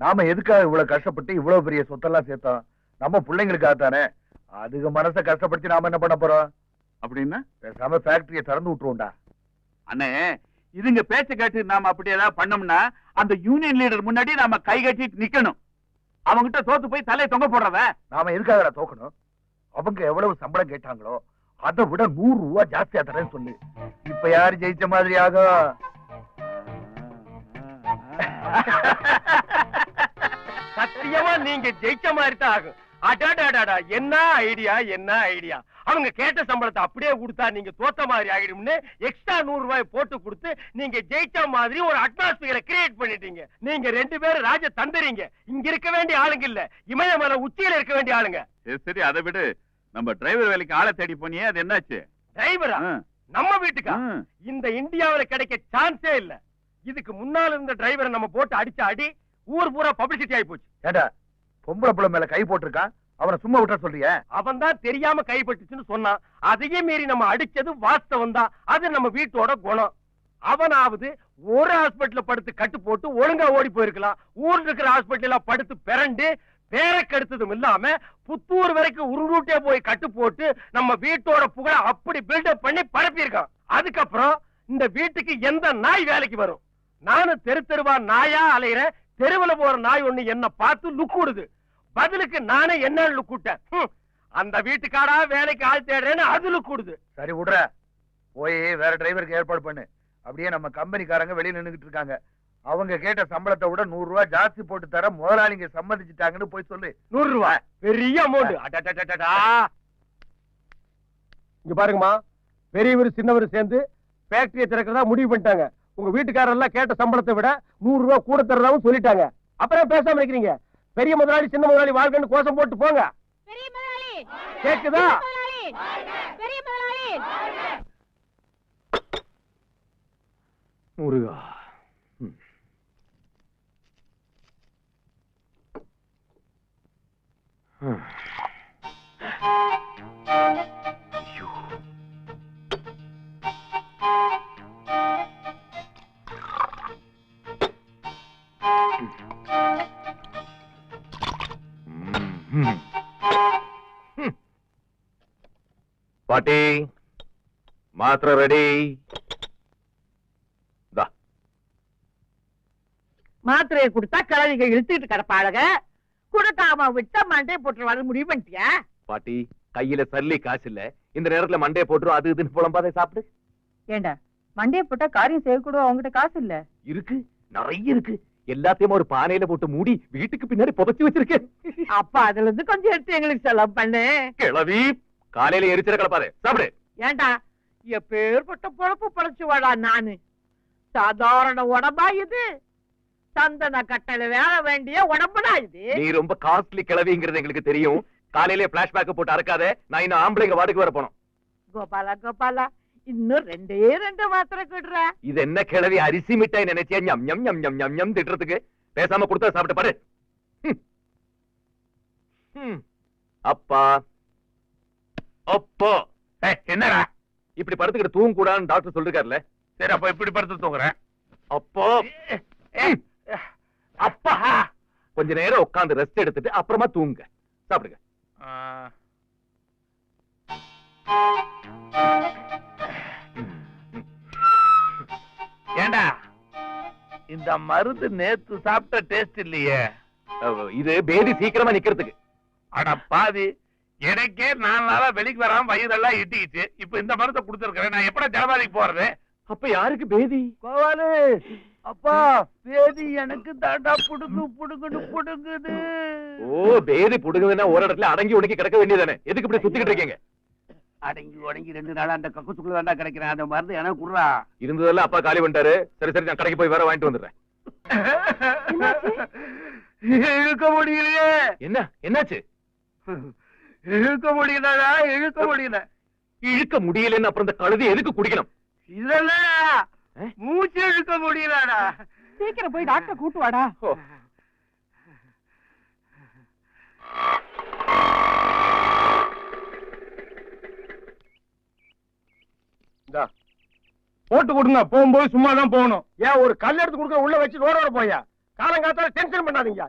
நாம எதுக்காக இவ்வளவு கஷ்டப்பட்டு இவ்வளவு பெரிய சொத்தெல்லாம் சேர்த்தோம்? நம்ம பிள்ளைங்களுக்காக தானே? அதுக்கு மனசை கஷ்டப்படுத்தி நாம என்ன பண்ண போறோம்? அப்படின்னா? பேசாம ஃபேக்டரியை திறந்து விட்டுருவோம்டா. அண்ணே இதுங்க பேச்ச கேட்டு நாம அப்படி ஏதாவது பண்ணோம்னா அந்த யூனியன் லீடர் முன்னாடி நாம கை கட்டிட்டு நிக்கணும். அவங்கிட்ட தோத்து போய் தலையை தொங்க போடுறவ? நாம எதுக்காக தோக்கணும்? அவங்க எவ்வளவு சம்பளம் கேட்டாங்களோ அதை விட நூறு ரூபா ஜாஸ்தியா தரேன்னு சொல்லு. இப்ப யாரு ஜெயிச்ச மாதிரி ஆகும்? சத்தியமா நீங்க ஜெயிச்ச மாதிரி தான் ஆகும். அடாடாடாடா என்ன ஐடியா என்ன ஐடியா? அவங்க கேட்ட சம்பளத்தை அப்படியே கொடுத்தா நீங்க தோத்த மாதிரி ஆயிடும்னு எக்ஸ்ட்ரா நூறு ரூபாய் போட்டு கொடுத்து நீங்க ஜெயிச்ச மாதிரி ஒரு அட்மாஸ்பியரை கிரியேட் பண்ணிட்டீங்க. நீங்க ரெண்டு பேரும் ராஜ தந்துறீங்க இங்க இருக்க வேண்டிய ஆளுங்க இல்ல. இமயமலை உச்சியில இருக்க வேண்டிய ஆளுங்க. சரி, அதை விடு. நம்ம டிரைவர் வேலைக்கு ஆளை தேடி போனியே அது என்னாச்சு? டிரைவரா நம்ம வீட்டுக்கா. இந்த இந்தியாவுல கிடைக்க சான்ஸே இல்ல. இதுக்கு முன்னால இருந்த டிரைவரை நம்ம போட்டு அடிச்ச அடி ஊர் பூரா பப்ளிசிட்டி ஆயி போச்சு. ஏண்டா பொம்பளை புள்ள மேல கை போட்டிருக்கான் அவனை சும்மா விட்ட சொல்றிய? அவன் தான் தெரியாம கைப்பட்டுச்சுன்னு சொன்னான். அதையே மீறி நம்ம அடிச்சது வாஸ்தவம் தான். அது நம்ம வீட்டோட குணம். அவனாவது ஒரு ஹாஸ்பிடல்ல படுத்து கட்டு போட்டு ஒழுங்கா ஓடி போயிருக்கலாம். ஊர்ல இருக்கிற ஹாஸ்பிடல்ல படுத்து பிறண்டு பேர கெடுத்ததும் இல்லாம புத்தூர் வரைக்கும் உருண்டே போய் கட்டு போட்டு நம்ம வீட்டோட புகழ அப்படி பில்டப் பண்ணி பரப்பியிருக்கான். அதுக்கப்புறம் இந்த வீட்டுக்கு எந்த நாய் வேலைக்கு வரும்? நானும் தெரு தெருவா நாயா அலையிறேன். தெருவுல போற நாய் ஒண்ணு என்ன பார்த்து லுக்குடுது பதிலுக்கு நானே என்ன லுக்குட்டேன். அந்த வீட்டுக்காரா வேலைக்கு ஆள் தேடுறேன்னு அது லுக்குடுது சரி விடுற. போய் வேற டிரைவருக்கு ஏற்பாடு பண்ணு. அப்படியே நம்ம கம்பெனிக்காரங்க வெளியில நின்னுகிட்டு இருக்காங்க. அவங்க கேட்ட சம்பளத்தை விட நூறு ரூபாய் ஜாஸ்தி போட்டு தர முதலாளிங்க சம்மதிச்சுட்டாங்கன்னு போய் சொல்லு. நூறு ரூபாய் பெரிய அமௌண்ட் இங்க பாருங்கம்மா. பெரியவர் சின்னவர் சேர்ந்து ஃபேக்டரியை திறக்கிறதா முடிவு பண்ணிட்டாங்க. உங்க வீட்டுக்காரர் எல்லாம் கேட்ட சம்பளத்தை விட நூறு ரூபாய் கூட தர்றதாவும் சொல்லிட்டாங்க. அப்புறம் பேசாம இருக்கிறீங்க பெரிய முதலாளி சின்ன முதலாளி வாழ்க்கைன்னு கோஷம் போட்டு போங்க. கேக்குதா? முதலாளி! பெரிய பாட்டி மாத்திரை ரெடி மாத்திரையை கொடுத்தா கிழவிக இழுத்துட்டு கிடப்பாளுக. கொடுக்காம விட்டா மண்டை போட்டுருவாங்க முடிவு பண்ணிட்டியா பாட்டி கையில சல்லி காசு இல்ல. இந்த நேரத்துல மண்டைய போட்டுரும் அது இதுன்னு புலம்பாதே சாப்பிடு. ஏண்டா? மண்டைய போட்டா காரியம் செய்யக்கூட அவங்ககிட்ட காசு இல்ல. இருக்கு நிறைய இருக்கு. எல்லாத்தையும் ஒரு பானையில போட்டு மூடி வீட்டுக்கு பின்னாடி புதைச்சு வச்சிருக்கேன் அப்ப அதுல இருந்து கொஞ்சம் எடுத்து எங்களுக்கு செலவு பண்ணு. கிளவி காலையில எரிச்சிட கலப்பாதே சாப்பிடு. ஏண்டா எப்பேற்பட்ட பொழப்பு பொழைச்சு வாடா நானு? சாதாரண உடம்பா இது? சந்தன கட்டளை வேற வேண்டிய உடம்புடா இது? நீ ரொம்ப காஸ்ட்லி கிளவிங்கிறது எங்களுக்கு தெரியும். காலையிலே பிளாஷ்பேக் போட்டு அறக்காத. நான் இன்னும் ஆம்பளைங்க வாடகை வர போனோம். கோபாலா கோபாலா இன்னும் ரெண்டே ரெண்டு மாத்திரை கொடுற. இது என்ன கிளவி அரிசி மிட்டாய் நினைச்சியா? ஞம் ஞம் ஞம் ஞம் ஞம் ஞம் திட்டுறதுக்கு? பேசாம கொடுத்தா சாப்பிட்டு பாரு. அப்பா. அப்பா. என்னடா? இப்படி படுத்துக்கிட்டு தூங்க கூடாதுன்னு டாக்டர் சொல்லிருக்காருல்ல? சரி அப்ப இப்படி படுத்து தூங்குறேன். அப்போ. அப்பா. கொஞ்ச நேரம் உட்கார்ந்து ரெஸ்ட் எடுத்துட்டு அப்புறமா தூங்க. சாப்பிடுங்க. ஏண்டா இந்த மருந்து நேத்து சாப்பிட்ட டேஸ்ட் இல்லையே. இது பேதி சீக்கிரமா நிக்கிறதுக்கு. அட பாதி எனக்கே நாலு நாளா வெளிக்கு வராம வயிறெல்லாம் இட்டிக்கிச்சு இப்ப இந்த மருந்தை கொடுத்துருக்கேன் நான் எப்படா ஜனவாதிக்கு போறது? அப்ப யாருக்கு பேதி? கோவாலு! அப்பா பேதி எனக்கு தாண்டா புடுங்கு புடுங்குன்னு புடுங்குது. ஓ பேதி புடுங்குதுன்னா ஒரு இடத்துல அடங்கி உடங்கி கிடக்க வேண்டியதானே எதுக்கு இப்படி சுத்திக்கிட்டு இருக்கீங்க? அடங்கி உடங்கி ரெண்டு நாளா அந்த கக்குச்சுக்குள்ள தாண்டா கிடைக்கிறேன். அந்த மருந்து எனக்கு குடுறா. இருந்ததெல்லாம் அப்பா காலி பண்ணிட்டாரு. சரி சரி நான் கடைக்கு போய் வேற வாங்கிட்டு வந்துடுறேன். இழுக்க முடியலையே. என்ன? என்னாச்சு? இழுக்க முடியலடா இழுக்க முடியல. இழுக்க முடியலன்னு அப்புறம் இந்த கழுதி எதுக்கு குடிக்கணும்? இதெல்லாம் மூச்சு இழுக்க முடியலடா. சீக்கிரம் போய் டாக்டர் கூட்டு வாடா. போட்டு கொடுங்க. போகும்போது சும்மா தான் போகணும். ஏன் ஒரு கல் எடுத்து கொடுக்க உள்ள வச்சு ரோட போயா காலங்காத்தால டென்ஷன் பண்ணாதீங்க.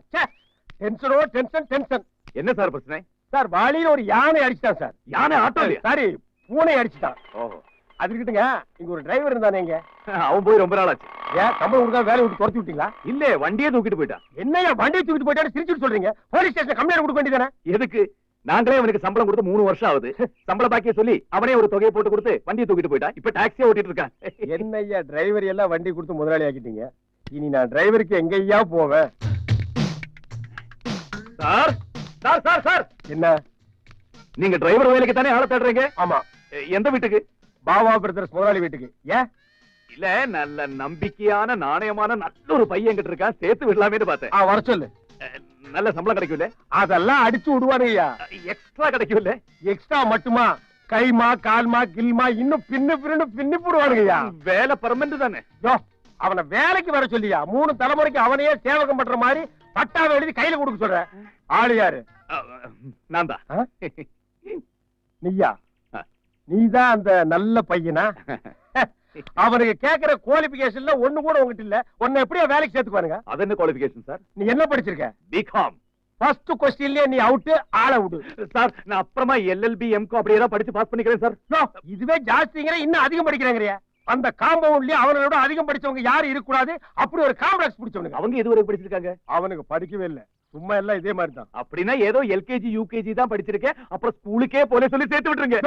டென்ஷனோ டென்ஷன் டென்ஷன் என்ன சார் பிரச்சனை? சார் வாளியில ஒரு யானை அடிச்சிட்டான் சார். யானை ஆட்டோலயா சாரி பூனை அடிச்சிட்டான். ஓஹோ. அது இருக்கட்டுங்க இங்க ஒரு டிரைவர் இருந்தானே இங்க? அவன் போய் ரொம்ப நாள் ஆச்சு ஏன் சம்பளம் கொடுத்தா வேலையை விட்டு துரத்தி விட்டீங்களா? இல்ல வண்டியே தூக்கிட்டு போயிட்டான். என்னையா வண்டியை தூக்கிட்டு போயிட்டாரு சிரிச்சுட்டு சொல்றீங்க? போலீஸ் ஸ்டேஷன் கம்ப்ளைண்ட் கொடுக்க வேண்டியதானே எதுக்கு? நாங்களே அவனுக்கு சம்பளம் கொடுத்து மூணு வருஷம் ஆகுது. சம்பள பாக்கிய சொல்லி அவனே ஒரு தொகையை போட்டு கொடுத்து வண்டியை தூக்கிட்டு போயிட்டான். இப்ப டாக்ஸியே ஓட்டிட்டு இருக்கான். என்னய்யா டிரைவர் எல்லாம் வண்டி கொடுத்து முதலாளி ஆக்கிட்டீங்க. இனி நான் டிரைவருக்கு எங்கய்யா போவேன்? சார் சார் சார் சார் என்ன? நீங்க டிரைவர் வேலைக்கு தானே ஆள தேடுறீங்க? ஆமா. எந்த வீட்டுக்கு? பாபா பிரதர்ஸ் முதலாளி வீட்டுக்கு. ஏன்? இல்ல நல்ல நம்பிக்கையான நாணயமான நல்ல ஒரு பையன் கிட்ட இருக்கான். சேர்த்து விடலாமேன்னு பார்த்தேன். வர சொல்லு. நல்ல சம்பளம் கிடைக்கும்ல? அதெல்லாம் அடிச்சு விடுவானுங்கய்யா. எக்ஸ்ட்ரா கிடைக்கும்ல? எக்ஸ்ட்ரா மட்டுமா? கைமா கால்மா கில்மா இன்னும் பின்னு பின்னு பின்னி போடுவானுங்கய்யா. வேலை பர்மனன்ட் தானே. யோ, அவனை வேலைக்கு வர சொல்லியா? மூணு தலைமுறைக்கு அவனையே சேவகம் பண்ற மாதிரி பட்டாவை எழுதி கையில கொடுக்க சொல்ற. ஆளு யாரு? நான் தான்? நீயா. நீதான் அந்த நல்ல பையனா? அவனுக்கு கேக்குற குவாலிபிகேஷன்ல ஒண்ணு கூட உங்ககிட்ட இல்ல. உன்னை எப்படியா வேலைக்கு சேர்த்துக்குவானுங்க. அது என்ன குவாலிபிகேஷன் சார் நீ என்ன படிச்சிருக்க? பிகாம் ஃபர்ஸ்ட் கொஸ்டின்லயே நீ அவுட் ஆள விடு. சார் நான் அப்புறமா எல்எல்பி எம்கோ அப்படியே தான் படிச்சு பாஸ் பண்ணிக்கிறேன் சார் இதுவே ஜாஸ்திங்கிற இன்னும் அதிகம் படிக்கிறாங்கறியா? அந்த காம்பவுண்ட்லயே அவனோட அதிகம் படிச்சவங்க யாரும் இருக்க கூடாது அப்படி ஒரு காம்ப்ளெக்ஸ் பிடிச்சவனுங்க. அவங்க எதுவரை படிச்சிருக்காங்க? அவனுக்கு படிக்கவே இல்ல. சும்மா எல்லாம் இதே மாதிரி தான் அப்படின்னா ஏதோ எல்கேஜி யூகேஜி தான் படிச்சிருக்கேன். அப்புறம் ஸ்கூலுக்கே போல சொல்லி சேர்த்து விட்டுருங்க.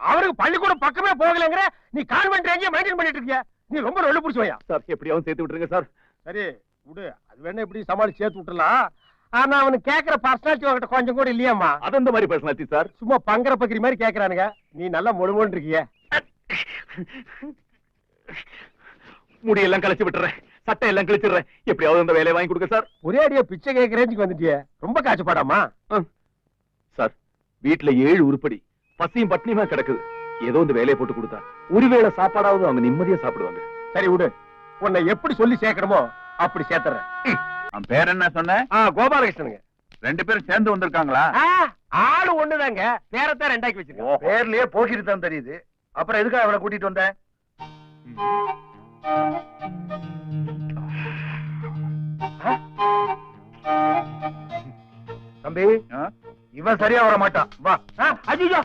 யோ, அவனுக்கு பள்ளிக்கூடம் பக்கமே போகலங்கிற நீ கான்வென்ட் ரேஞ்சே மெயின்டைன் பண்ணிட்டு இருக்கிய? நீ ரொம்ப ரொல்லு பிடிச்சவையா? சார் எப்படியாவது சேர்த்து விட்டுருங்க சார். சரி விடு. அது வேணா எப்படி சமாளிச்சு சேர்த்து விட்டுலாம் ஆனா அவனுக்கு கேக்குற பர்சனாலிட்டி உங்ககிட்ட கொஞ்சம் கூட இல்லையாம்மா. அது அந்த மாதிரி பர்சனாலிட்டி சார். சும்மா பங்கர பக்கிரி மாதிரி கேக்குறானுங்க. நீ நல்லா முழுமோன்னு இருக்கிய. முடியெல்லாம் கழிச்சு விட்டுறேன். சட்டை எல்லாம் கிழிச்சிடுறேன். எப்படியாவது அந்த வேலையை வாங்கி கொடுங்க சார். ஒரே அடியா பிச்சை கேட்க ரேஞ்சுக்கு வந்துட்டியே. ரொம்ப காய்ச்சப்பாடாமா சார் வீட்டுல ஏழு உருப்படி. பசியும் பட்னியுமா கிடக்குது? ஏதோ இந்த வேலையை போட்டு கொடுத்தா. ஒருவேளை சாப்பாடாவது அவங்க நிம்மதியா சாப்பிடுவாங்க. சரி விடு. உன்னை எப்படி சொல்லி சேர்க்கணுமோ அப்படி சேர்த்துறேன். அவன் பேர் என்ன சொன்ன? ஆ கோபாலகிருஷ்ணனுங்க. ரெண்டு பேரும் சேர்ந்து வந்திருக்காங்களா? ஆ, ஆளு ஒண்ணுதாங்க. பேரத்தான் ரெண்டாக்கி வச்சிருக்கேன் பேர்லயே போக்கிட்டு தான் தெரியுது. அப்புறம் எதுக்காக அவனை கூட்டிட்டு வந்த? தம்பி? இவன் சரியா வர மாட்டான். வா. அஜிஜா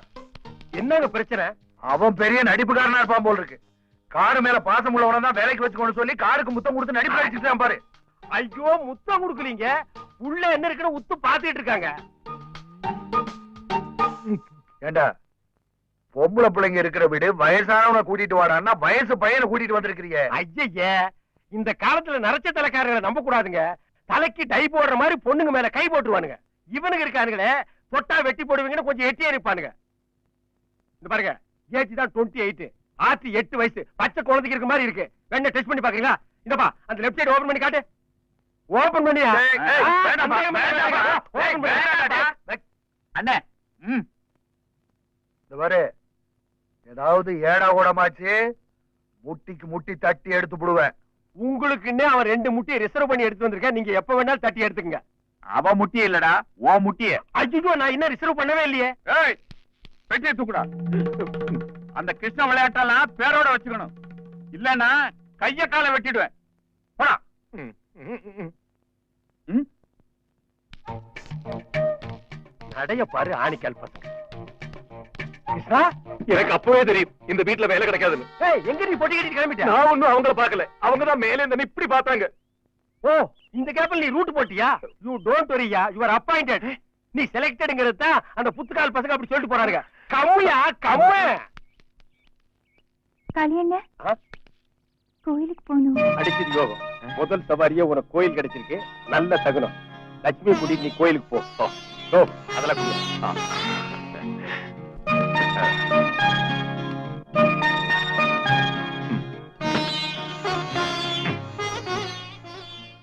என்னங்க பிரச்சனை? அவன் பெரிய நடிப்புக்காரனா இருப்பான் போல் இருக்கு. காரு மேல பாசம் உள்ளவன தான் வேலைக்கு வச்சுக்கோன்னு சொல்லி காருக்கு முத்தம் கொடுத்து நடிப்பு அடிச்சுட்டான் பாரு. ஐயோ முத்தம் கொடுக்கலீங்க. உள்ள என்ன இருக்குன்னு உத்து பாத்துட்டு இருக்காங்க. ஏண்டா பொம்பளை பிள்ளைங்க இருக்கிற வீடு வயசானவனை கூட்டிட்டு வாடான்னா வயசு பையனை கூட்டிட்டு வந்திருக்கிறீங்க. ஐயய்ய இந்த காலத்துல நரைச்ச தலைக்காரர்களை நம்ப கூடாதுங்க தலைக்கு டை போடுற மாதிரி பொண்ணுங்க மேல கை போட்டுருவானுங்க. இவனுங்க இருக்கானுங்களே தொட்டா வெட்டி போடுவீங்கன்னு கொஞ்சம் எட்டியே இருப்பானுங்க. இந்த பாருங்க. ஏஜ் தான் டுவெண்ட்டி எயிட் ஆத்தி எட்டு வயசு. பச்சை குழந்தைக்கு இருக்க மாதிரி இருக்கு. வேணா டெஸ்ட் பண்ணி பாக்குறீங்களா? இந்தப்பா அந்த லெஃப்ட் சைடு ஓபன் பண்ணி காட்டு. ஓபன் பண்ணியா. அண்ணே ம். இந்த பாரு. ஏதாவது ஏடா கூடமாச்சு முட்டிக்கு முட்டி தட்டி எடுத்து விடுவேன் உங்களுக்குன்னே அவன் ரெண்டு முட்டையை ரிசர்வ் பண்ணி எடுத்து வந்திருக்கேன். நீங்க எப்ப வேணாலும் தட்டி எடுத்துக்கங்க. அவ முட்டிய இல்லடா ஓ முட்டிய. ஐயோ நான் இன்னும் ரிசர்வ் பண்ணவே இல்லையே. ஏய் பெட்டியை தூக்குடா. அந்த கிருஷ்ண விளையாட்டெல்லாம் பேரோட வச்சுக்கணும். இல்லன்னா கைய காலை வெட்டிடுவேன். போடா? நடைய பாரு ஆணிக்கால் பசங்க. கிருஷ்ணா? எனக்கு அப்பவே தெரியும். இந்த வீட்டுல வேலை கிடைக்காதுன்னு. ஏய் எங்க நீ பொட்டி கட்டிட்டு கிளம்பிட்ட நான் ஒண்ணும் அவங்கள பார்க்கல. அவங்க தான் மேலே இருந்து இப்படி பார்த்தாங்க. ஓ இந்த கேப்ல நீ ரூட் போட்டியா? யூ டோன்ட் வரியா யூ ஆர் அப்பாயிண்டட் நீ செலக்டட்ங்கிறது தான் அந்த புத்துக்கால் பசங்க அப்படி சொல்லிட்டு போறாங்க கம்முயா கம்மு. கல்யாண ஆ? கோயிலுக்கு போகணும். அடிச்சது யோகம் முதல் சவாரியே உனக்கு கோயில் கிடைச்சிருக்கு. நல்ல தகுனம். லட்சுமி கூட்டிட்டு நீ கோயிலுக்கு போ. ஓ அதெல்லாம் கொடு.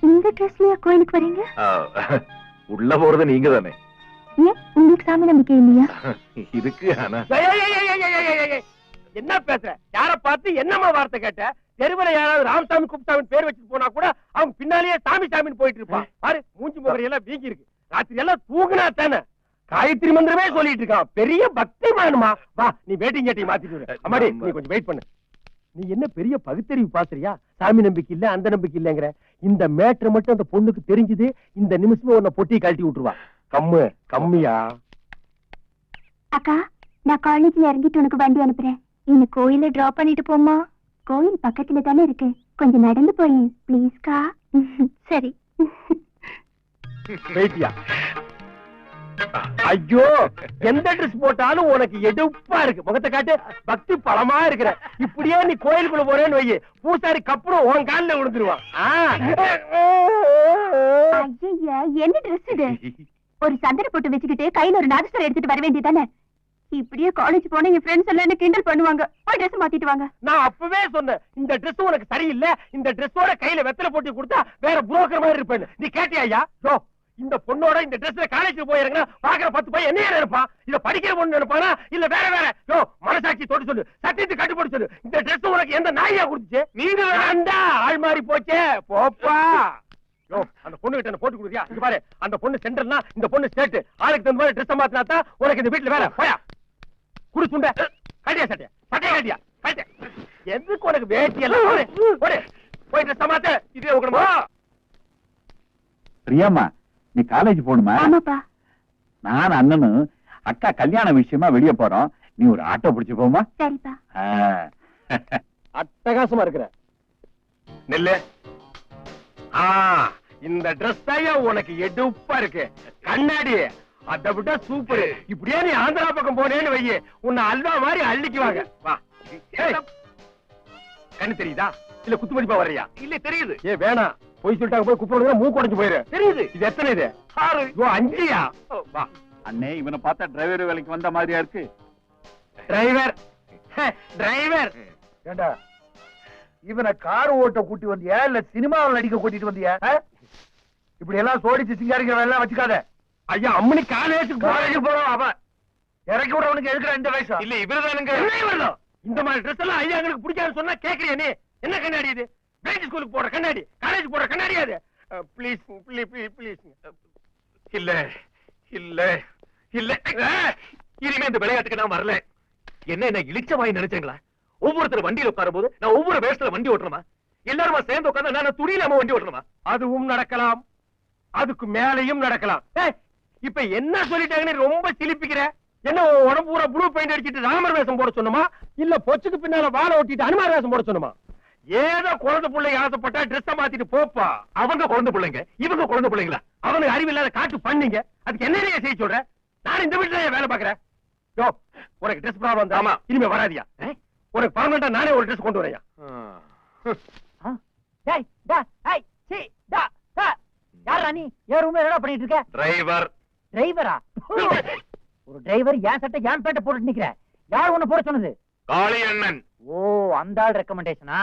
இந்த ட்ரெஸ்லயா கோயிலுக்கு வரீங்க? உள்ள போறது நீங்க தானே ஏன் உங்களுக்கு சாமி நம்பிக்கை இல்லையா? ஆனா. ஏய். என்ன பேசுற? யார பார்த்து என்னம்மா வார்த்தை கேட்ட? தெருவுல யாராவது ராமசாமி குப்தாவின் பேர் வச்சுட்டு போனா கூட அவங்க பின்னாலேயே சாமி சாமின்னு போயிட்டு இருப்பான் பாரு மூஞ்சி முகரி எல்லாம் வீங்கி இருக்கு. ராத்திரி எல்லாம் தூங்குனா தானே? காயத்ரி மந்திரமே சொல்லிட்டு இருக்கான். பெரிய பக்தி மானுமா வா நீ வேட்டிங் கேட்டி மாத்திட்டு. அம்மாடி நீ கொஞ்சம் வெயிட் பண்ணு. நீ என்ன பெரிய பகுத்தறிவு பாக்குறியா சாமி நம்பிக்கை இல்ல அந்த நம்பிக்கை இல்லங்கிற. இந்த மேட்ரு மட்டும் அந்த பொண்ணுக்கு தெரிஞ்சது இந்த நிமிஷமே உன்னை பொட்டி கழட்டி விட்டுருவா. கம்மு கம்மியா? அக்கா நான் காலேஜ்ல இறங்கிட்டு உனக்கு வண்டி அனுப்புறேன். என்ன கோயில டிராப் பண்ணிட்டு போமா கோயில் பக்கத்துல தானே இருக்கு. கொஞ்சம் நடந்து போய் ப்ளீஸ்க்கா சரி. வெயிட்டியா ஐயோ எந்த ட்ரெஸ் போட்டாலும் உனக்கு எடுப்பா இருக்கு. முகத்தை காட்டு பக்தி பலமா இருக்கிற. இப்படியே நீ கோயிலுக்குள்ள போறேன்னு வை பூசாரி கப்புறம் உன் காலில் விழுந்துருவான். என்ன ட்ரெஸ் இது? ஒரு சந்தன போட்டு வச்சுக்கிட்டு கையில ஒரு நாதஸ்வரம் எடுத்துட்டு வர வேண்டியதானே? இப்படியே காலேஜ் போனா என் ஃப்ரெண்ட்ஸ் எல்லாம் என்ன கிண்டல் பண்ணுவாங்க? போய் ட்ரெஸ் மாத்திட்டு வாங்க. நான் அப்பவே சொன்னேன் இந்த Dress உனக்கு சரியில்லை இந்த Dressோட கையில வெத்தலை போட்டு கொடுத்தா வேற புரோக்கர் மாதிரி இருப்பேன்னு. நீ கேட்டியா ஐயா யோ, இந்த பொண்ணோட இந்த ட்ரெஸ்ல காலேஜ் போயிருங்க பாக்குற பத்து பையன் என்ன நினைப்பான்? இத படிக்கிற பொண்ணு நினைப்பானா? இல்ல வேற வேற? யோ மனசாட்சி தொட்டு சொல்லு சத்தியத்தை கட்டுப்படி சொல்லு. இந்த Dress உனக்கு எந்த நாயா கொடுத்துச்சு? நீங்க வேண்டா ஆள் மாறி போச்சே? போப்பா. யோ அந்த பொண்ணு கிட்ட போட்டு கொடுத்தியா இங்க பாரு அந்த பொண்ணு சென்டர்னா இந்த பொண்ணு ஸ்டேட் ஆளுக்கு தகுந்த மாதிரி ட்ரெஸ் மாத்தினா தான் உனக்கு இந்த வீட்டுல வேலை. போயா. குடு துண்ட. கட்டியா சட்டையா? சட்டையா கட்டியா கட்டியா எதுக்கு உனக்கு வேட்டி எல்லாம் போடு, போடு. போய் ட்ரெஸ் மாத்த. இதே உக்கணுமா? பிரியாமா நீ காலேஜ் போகணுமா? ஆமாப்பா. நான் அண்ணனும் அக்கா கல்யாண விஷயமா வெளிய போறோம். நீ ஒரு ஆட்டோ பிடிச்சு போமா சரிப்பா. அட்டகாசமா இருக்கிற. நெல்லு. ஆ. இந்த ட்ரெஸ் தான் உனக்கு எடுப்பா இருக்கு. கண்ணாடி அதை விட சூப்பர் இப்படியே நீ ஆந்திரா பக்கம் போனேன்னு வையே உன்னை அல்வா மாதிரி அள்ளிக்குவாங்க. வா. கண்ணு தெரியுதா? இல்ல குத்து மதிப்பா வர்றியா? இல்ல தெரியுது. ஏ வேணாம். போய் சொல்லிட்டாங்க போய் குப்பிடுங்க மூக்கு உடைஞ்சு போயிரு. தெரியுது. இது எத்தனை இது? ஆறு. ஓ அஞ்சியா? ஓ, வா. அண்ணே இவனை பார்த்தா டிரைவர் வேலைக்கு வந்த மாதிரியா இருக்கு? டிரைவர் டிரைவர் ஏண்டா? இவனை கார் ஓட்ட கூட்டி வந்தியா? இல்ல சினிமாவில் நடிக்க கூட்டிட்டு வந்தியா? இப்படி எல்லாம் சோடிச்சு சிங்காரிக்கிற எல்லாம் வச்சுக்காத. ஐயா அம்மனி காலேஜுக்கு காலேஜ் போறோம் அவன் இறக்கி விடுறவனுக்கு எதுக்குற இந்த வயசு? இல்ல இவருதானுங்க? இந்த மாதிரி ட்ரெஸ் எல்லாம் ஐயாங்களுக்கு பிடிக்காது சொன்னா கேக்குறியா நீ? என்ன கண்ணாடி இது? பேங்க் ஸ்கூலுக்கு போற கண்ணாடி? காலேஜ் போற கண்ணாடி அது? ப்ளீஸ் ப்ளீஸ் ப்ளீஸ் ப்ளீஸ் இல்ல இல்ல இல்ல. இனிமே இந்த விளையாட்டுக்கு நான் வரல. என்ன என்ன இழிச்ச வாய் நினைச்சீங்களா? ஒவ்வொருத்தர் வண்டியில உட்காரும் போது நான் ஒவ்வொரு வேஷத்துல வண்டி ஓட்டணுமா? எல்லாருமா சேர்ந்து உட்கார்ந்து நான் துணியிலாம வண்டி ஓட்டணுமா? அதுவும் நடக்கலாம். அதுக்கு மேலையும் நடக்கலாம். இப்ப என்ன சொல்லிட்டாங்கன்னு ரொம்ப சிலிப்பிக்கிற? என்ன உடம்பு பூரா ப்ளூ பெயிண்ட் அடிச்சிட்டு ராமர் வேஷம் போட சொன்னமா? இல்ல பொச்சுக்கு பின்னால வாழை ஒட்டிட்டு அனுமார் வேஷம் போட சொன்னமா? ஏதோ குழந்தை பிள்ளை ஆசைப்பட்டா ட்ரெஸ் மாத்திட்டு போப்பா. அவங்க குழந்தை பிள்ளைங்க. இவங்க குழந்தை பிள்ளைங்களா? அவனுக்கு அறிவில்லாத காட்டு பண்ணீங்க. அதுக்கு என்ன செய்ய சொல்ற? நான் இந்த வீட்டுல வேலை பாக்குறேன் யோ உனக்கு ட்ரெஸ் ப்ராப்ளம் ஆமா. இனிமே வராதியா? உனக்கு பர்மனண்டா நானே ஒரு ட்ரெஸ் கொண்டு டா யாரா நீ? ஏன் ரூம்ல என்னடா பண்ணிட்டு இருக்க? டிரைவர் டிரைவரா ஒரு டிரைவர் ஏன் சட்டை ஏன் பேட்டை போட்டுட்டு நிக்கிற. யார் உன்னை போட சொன்னது? காளி அண்ணன் ஓ அந்த ஆள் ரெக்கமெண்டேஷனா.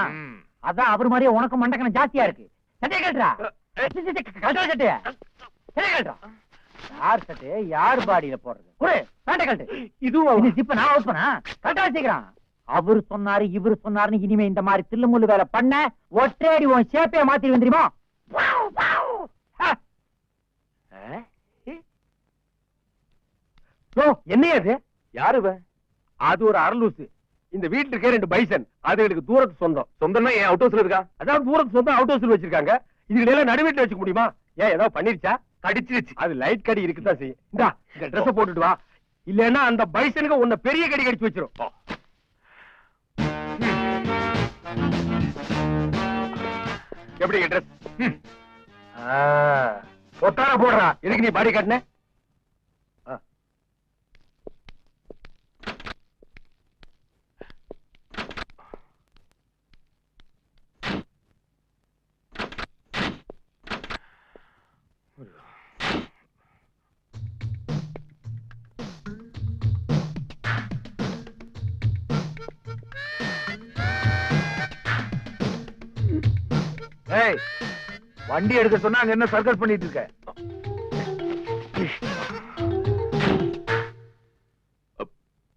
அதான் அவர் மாதிரியே உனக்கு மண்டக்கணம் ஜாஸ்தியா இருக்கு. சட்டையை கட்டுறா கட்டுற சட்டைய. சட்டையை கட்டுறா யார் சட்டையை யார் பாடியில போடுறது? குடு பேட்டை கட்டு இதுவும் இது ஜிப்ப நான் அவுட் பண்ணா கரெக்டா வச்சுக்கிறான் அவரு சொன்னாரு இவரு சொன்னாருன்னு இனிமே இந்த மாதிரி தில்லுமுள்ளு வேலை பண்ண ஒற்றையடி உன் சேப்பைய மாத்திருவேன் தெரியுமா என்னையா அது யாரு? அது ஒரு அரலூசு இந்த வீட்டுல இருக்க ரெண்டு பைசன். அது எனக்கு தூரத்து சொந்தம். சொந்தம்னா என் அவுட் ஹவுஸ்ல இருக்கா? அதான் தூரத்து சொந்தம் அவுட் ஹவுஸ்ல வச்சிருக்காங்க. இதுல நடுவீட்டுல வச்சுக்க முடியுமா? ஏன் ஏதாவது பண்ணிருச்சா? கடிச்சிருச்சு. அது லைட் கடி இருக்குதான் செய்யும். இந்தா இந்த ட்ரெஸ் போட்டுட்டு வா. இல்லன்னா அந்த பைசனுக்கு உன்னை பெரிய கடி கடிச்சு வச்சிரும். எப்படி ட்ரெஸ் சொத்தார போடுறா எதுக்கு நீ பாடி கட்டின Hey! வண்டி எடுக்க சொன்னா அங்க என்ன சர்க்கஸ் பண்ணிட்டு இருக்க?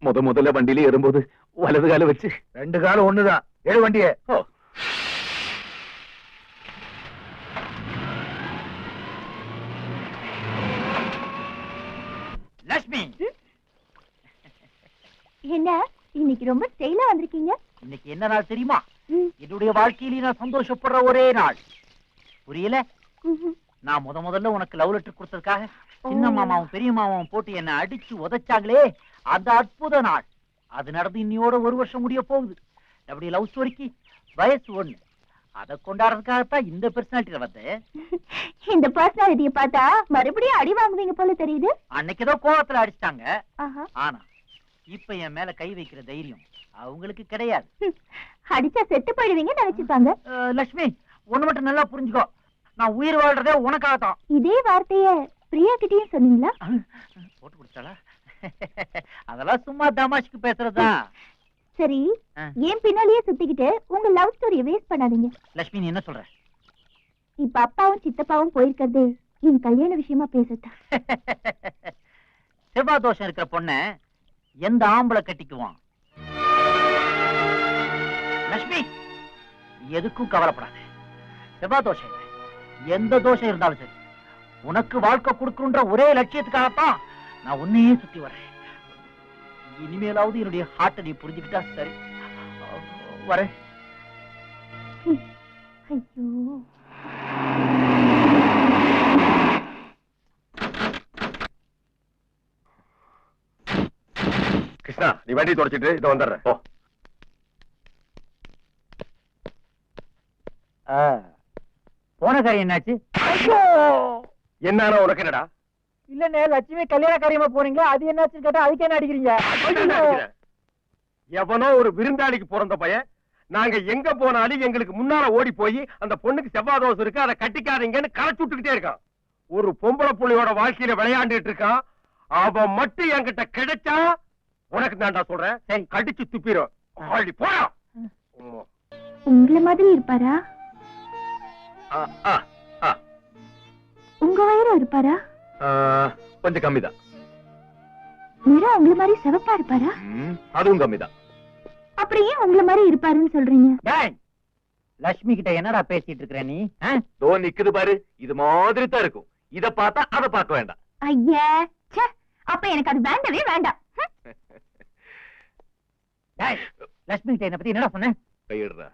முத முதல்ல வண்டியில ஏறும்போது வலது கால வச்சு. ரெண்டு காலம் ஒண்ணுதான். ஏழு வண்டியே. லட்சுமி என்ன இன்னைக்கு ரொம்ப ஸ்டைலா வந்திருக்கீங்க? இன்னைக்கு என்ன நாள் தெரியுமா? என்னுடைய வாழ்க்கையில நான் சந்தோஷப்படுற ஒரே நாள். புரியல. நான் முத முதல்ல உனக்கு லவ் லெட்டர் கொடுத்ததுக்காக சின்ன மாமாவும் பெரிய மாமாவும் போட்டு என்ன அடிச்சு உதைச்சாங்களே அந்த அற்புத நாள். அது நடந்து இன்னையோட ஒரு வருஷம் முடிய போகுது. அப்படி லவ் ஸ்டோரிக்கு வயசு ஒண்ணு. அதை கொண்டாடுறதுக்காகத்தான் இந்த பெர்சனாலிட்டியில வந்தேன். இந்த பர்சனாலிட்டிய பார்த்தா மறுபடியும் அடி வாங்குவீங்க போல தெரியுது. அன்னைக்கு ஏதோ கோவத்துல அடிச்சிட்டாங்க. ஆனா இப்ப என் மேல கை வைக்கிற தைரியம் அவங்களுக்கு கிடையாது. அடிச்சா செத்து போயிடுவீங்க நினைச்சுப்பாங்க அஹ், லட்சுமி ஒண்ணு மட்டும் நல்லா புரிஞ்சுக்கோ. நான் உயிர் வாழ்றதே உனக்காகத்தான். இதே வார்த்தைய பிரியா கிட்டயும் சொன்னீங்களா? போட்டு கொடுத்தாளா அதெல்லாம் சும்மா தமாஷ்க்கு பேசுறதுதான் சரி. ஏன் பின்னாலேயே சுத்திக்கிட்டு உங்க லவ் ஸ்டோரிய வேஸ்ட் பண்ணாதீங்க. லட்சுமி நீ என்ன சொல்ற? இப்ப அப்பாவும் சித்தப்பாவும் போயிருக்கிறது என் கல்யாண விஷயமா பேசத்தான் செவ்வாய் தோஷம் இருக்கிற பொண்ண எந்த ஆம்பளை கட்டிக்குவான்? லட்சுமி எதுக்கும் கவலைப்படாத. செவ்வாய் தோஷம் இல்லை. எந்த தோஷம் இருந்தாலும் சரி. உனக்கு வாழ்க்கை கொடுக்கணுன்ற ஒரே லட்சியத்துக்காகத்தான் நான் உன்னையே சுத்தி வர்றேன். இனிமேலாவது என்னுடைய ஹார்ட்டை நீ புரிஞ்சுக்கிட்டா சரி. வரேன். ஐயோ. கிருஷ்ணா நீ வண்டி தொடச்சிட்டு இதை வந்துடுறேன். ஓ காரியம் என்னாச்சு? என்னானா உனக்கு என்னடா? இல்லண்ணே லட்சுமி கல்யாண காரியமா போறீங்களா அது என்னாச்சுன்னு கேட்டா அதுக்கு என்ன அடிக்கிறீங்க? எவனோ ஒரு விருந்தாளிக்கு பிறந்த பையன் நாங்க எங்க போனாலும் எங்களுக்கு முன்னால ஓடி போய் அந்த பொண்ணுக்கு செவ்வாய் தோசை இருக்கு அதை கட்டிக்காதீங்கன்னு விட்டுக்கிட்டே இருக்கான். ஒரு பொம்பளை புள்ளையோட வாழ்க்கையில விளையாண்டுட்டு இருக்கான். அவன் மட்டும் என்கிட்ட கிடைச்சா உனக்கு தான்டா சொல்றேன். கடிச்சு துப்பிடும் உங்கள மாதிரி இருப்பாரா. உங்க வயிறு இருப்பாரா ஆ, கொஞ்சம் கம்மிதான். நிறம் உங்கள மாதிரி சிவப்பா இருப்பாரா? அதுவும் கம்மிதான். அப்புறம் ஏன் உங்கள மாதிரி இருப்பாருன்னு சொல்றீங்க? லட்சுமி கிட்ட என்னடா பேசிட்டு இருக்கிற நீ? தோ நிக்குது பாரு இது மாதிரி தான் இருக்கும். இத பார்த்தா அதை பார்க்க வேண்டாம். ஐயா ச்சே அப்ப எனக்கு அது வேண்டவே வேண்டாம். லட்சுமி கிட்ட என்ன பத்தி என்னடா சொன்ன? கையிடுறா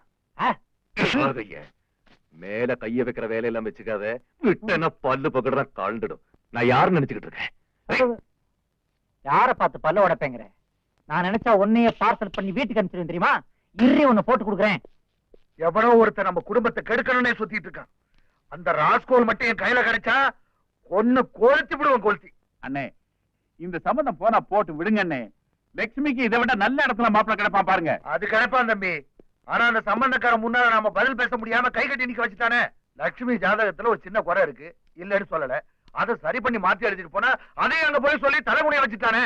மேல கைய வைக்கிற வேலையெல்லாம் வச்சுக்காத. விட்டன பல்லு பக்கடா கலந்துடும் நான் யாரு நினைச்சுக்கிட்டு இருக்கேன்? யார பார்த்து பல்ல உடைப்பேங்கிற? நான் நினைச்சா உன்னைய பார்சல் பண்ணி வீட்டுக்கு அனுப்பிச்சிருவேன் தெரியுமா? இறி உன்னை போட்டு கொடுக்குறேன். எவனோ ஒருத்தன் நம்ம குடும்பத்தை கெடுக்கணும்னே சுத்திட்டு இருக்கான். அந்த ராஸ்கோல் மட்டும் என் கையில கிடைச்சா ஒன்னு கொளுத்தி விடுவேன் கொளுத்தி. அண்ணே இந்த சம்பந்தம் போனா போட்டு விடுங்க அண்ணே. லட்சுமிக்கு இதை விட நல்ல இடத்துல மாப்பிள்ள கிடப்பான் பாருங்க. அது கிடைப்பான் தம்பி. ஆனா அந்த சம்பந்தக்காரன் முன்னால நாம பதில் பேச முடியாம கை கட்டி நிக்க வச்சுட்டானே. லட்சுமி ஜாதகத்துல ஒரு சின்ன குறை இருக்கு. இல்லன்னு சொல்லல. அதை சரி பண்ணி மாத்தி அடிச்சிட்டு போனா அதையும் அங்க போய் சொல்லி தலைமுடிய வச்சுட்டானே.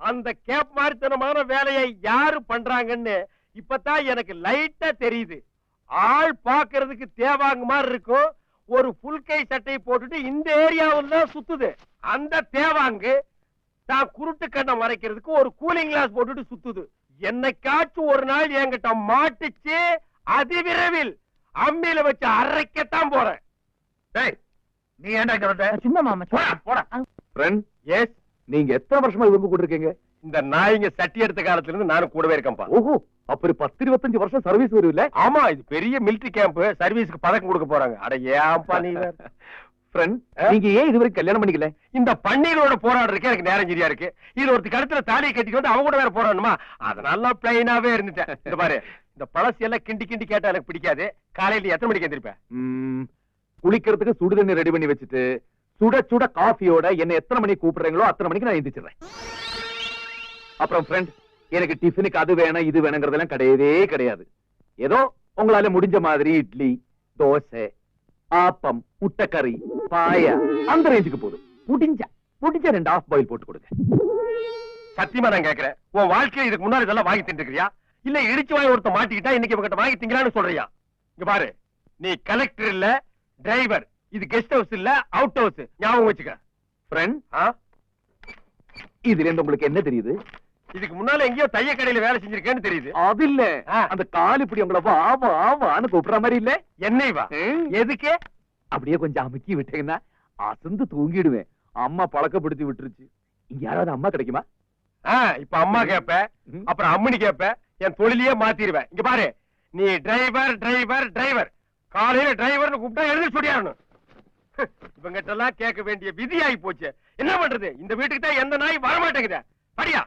அந்த கேப் மாதிரித்தனமான வேலையை யாரு பண்றாங்கன்னு இப்பதான் எனக்கு லைட்டா தெரியுது. ஆள் பாக்குறதுக்கு தேவாங்க மாதிரி இருக்கும். ஒரு புல்கை சட்டை சட்டையை போட்டுட்டு இந்த ஏரியாவில் தான் சுத்துது. அந்த தேவாங்கு தான் குருட்டு கண்ணம் மறைக்கிறதுக்கு ஒரு கூலிங் கிளாஸ் போட்டுட்டு சுத்துது. என்னைக்காச்சும் ஒரு நாள் என்கிட்ட மாட்டுச்சு அதிவிரைவில் அம்மியில வச்சு அரைக்கத்தான் போறேன். டேய் நீ சும்மா மாமா ஃப்ரெண்ட் எஸ் நீங்க எத்தனை வருஷமா இவங்க கூட இருக்கீங்க? இந்த நாய்ங்க சட்டி எடுத்த காலத்துல இருந்து நானும் கூடவே இருக்கேன்ப்பா. ஓஹோ அப்படி பத்து இருபத்தஞ்சு வருஷம் சர்வீஸ் வரும்ல ஆமா இது பெரிய மிலிட்டரி கேம்ப் சர்வீஸ்க்கு பதக்கம் கொடுக்க போறாங்க. அட ஏன்பா நீ? ஃப்ரெண்ட் நீங்க ஏன் இது வரைக்கும் கல்யாணம் பண்ணிக்கல? இந்த பன்னீரோட போராடுறதுக்கு எனக்கு நேரம் சரியா இருக்கு. இது ஒருத்தி கழுத்துல தாலியை கட்டிட்டு வந்து அவங்க கூட வேற போராடணுமா? அதனால பிளைனாவே இருந்துட்டேன். இந்த பாரு இந்த பழசு எல்லாம் கிண்டி கிண்டி கேட்டா எனக்கு பிடிக்காது. காலையில எத்தனை மணிக்கு எந்திரிப்பேன் ம், குளிக்கிறதுக்கு சுடு தண்ணி ரெடி பண்ணி வச்சுட்டு சுட சுட காஃபியோட என்ன எத்தனை மணிக்கு கூப்பிடுறீங்களோ அத்தனை மணிக்கு நான் எந்திரிச்சிடுறேன். அப்புறம் ஃப்ரெண்ட் எனக்கு டிஃபனுக்கு அது வேணும் இது வேணுங்கிறதெல்லாம் கிடையவே கிடையாது. ஏதோ உங்களால முடிஞ்ச மாதிரி இட்லி தோசை ஆப்பம் முட்டைக்கறி பாய அந்த ரேஞ்சுக்கு போதும். முடிஞ்சா முடிஞ்ச ரெண்டு ஆஃப் பாயில் போட்டு கொடுங்க. சத்தியமா நான் கேக்குறேன் உன் வாழ்க்கையில இதுக்கு முன்னாடி இதெல்லாம் வாங்கி தின்றுக்கிறியா இல்ல இடிச்சு வாங்கி ஒருத்த மாட்டிக்கிட்டா இன்னைக்கு இவங்கிட்ட வாங்கி திங்கலான்னு சொல்றியா? இங்க பாரு. நீ கலெக்டர் இல்ல டிரைவர் இது கெஸ்ட் ஹவுஸ் இல்ல அவுட் ஹவுஸ் ஞாபகம் வச்சுக்க. ஃப்ரெண்ட் ஆ? இதுல இருந்து உங்களுக்கு என்ன தெரியுது? இதுக்கு முன்னால எங்கேயோ தைய கடையில வேலை செஞ்சிருக்கேன்னு தெரியுது. அது இல்ல. அந்த கால் இப்படி உங்களை வா வா வான்னு கூப்பிடுற மாதிரி இல்ல? என்னை வா. எதுக்கு? அப்படியே கொஞ்சம் அமுக்கி விட்டீங்கன்னா அசந்து தூங்கிடுவேன். அம்மா பழக்கப்படுத்தி விட்டுருச்சு. இங்க யாராவது அம்மா கிடைக்குமா? ஆ, இப்ப அம்மா கேப்ப. அப்புறம் அம்மனி கேப்ப என் தொழிலையே மாத்திருவேன். இங்க பாரு நீ டிரைவர் டிரைவர் டிரைவர் காலையில டிரைவர்னு கூப்பிட்டா எழுதி சொல்லியாரணும் இவங்கிட்ட எல்லாம் கேட்க வேண்டிய விதி ஆகி போச்சு. என்ன பண்றது? இந்த வீட்டுக்கு தான் எந்த நாய் வரமாட்டேங்குது. படியா?